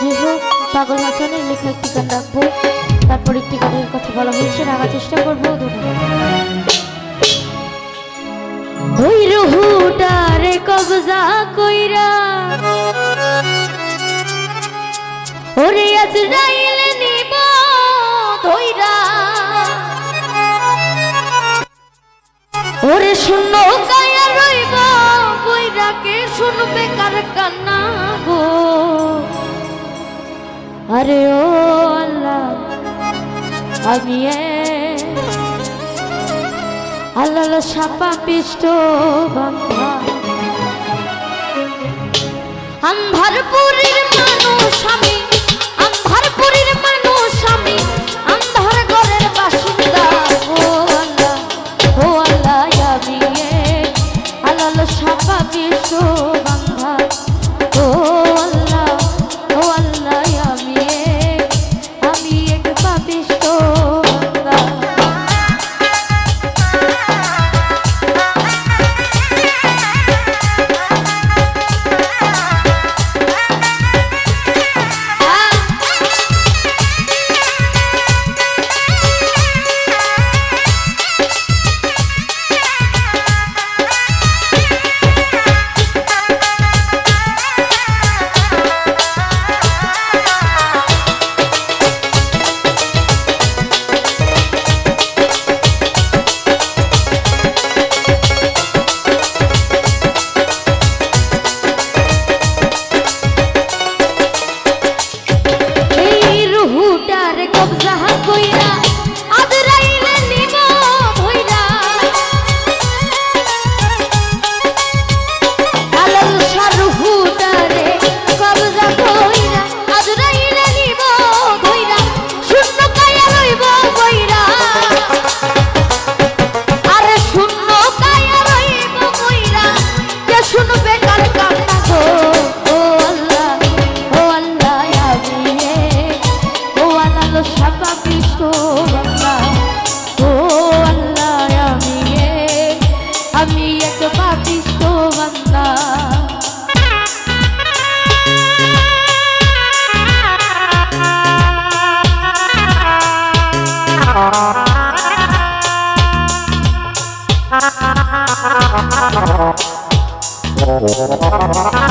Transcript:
তো পাগল হাসানের লেখা একটি গান রাখব। তারপর একটি গানের কথা বলা হয়েছে রাখার চেষ্টা করব ওই রহুটারে কবজা কইরা। ওরে আজ রাইলে নিব ধইরা। ওরে শূন্য কায়া রইব বইরাকে শুনবে কার কান্না গো? আরে ও আল্লাহ আমি আল্লাহ সাপা পিষ্ট বান্ধা আন্ধারপুরের মানুষ আমি なるほど。